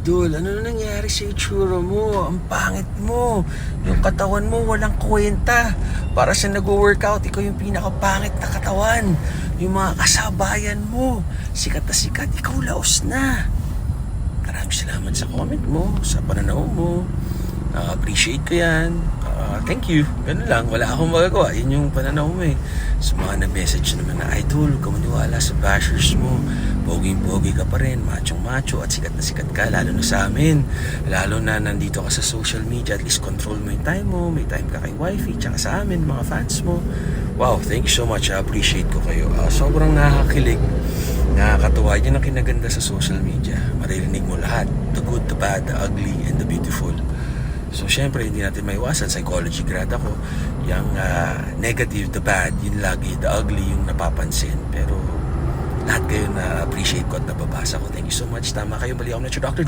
Idol, ano na nangyari sa itsura mo? Ang pangit mo. Yung katawan mo walang kwenta. Para sa nag-workout, ikaw yung pinakapangit na katawan. Yung mga kasabayan mo, sikat na sikat, ikaw laos na. Maraming salamat sa comment mo, sa pananaw mo. Ah, appreciate ko yan. Ah, thank you. Ganun lang. Wala akong magagawa. Yun yung pananaw mo eh. Sa mga na-message naman na, Idol, huwag ka maniwala sa bashers mo. Poging-pogi ka pa rin. Machong-macho at sikat na sikat ka. Lalo na sa amin. Lalo na nandito ka sa social media. At least control mo yung time mo. May time ka kay wifey. Tsaka sa amin, mga fans mo. Wow, thank you so much. I appreciate ko kayo. Ah, sobrang nakakakilig. Nakakatuwa. Yan ang kinaganda sa social media. Maririnig mo lahat. The good, the bad, the ugly, and the beautiful. So, syempre, hindi natin maiwasan. Psychology grad ako. Yung ah, negative, the bad, yun lagi. The ugly, yung napapansin. Pero, lahat kayo na appreciate ko at nababasa ko. Thank you so much. Tama kayo. Bali ako na Dr.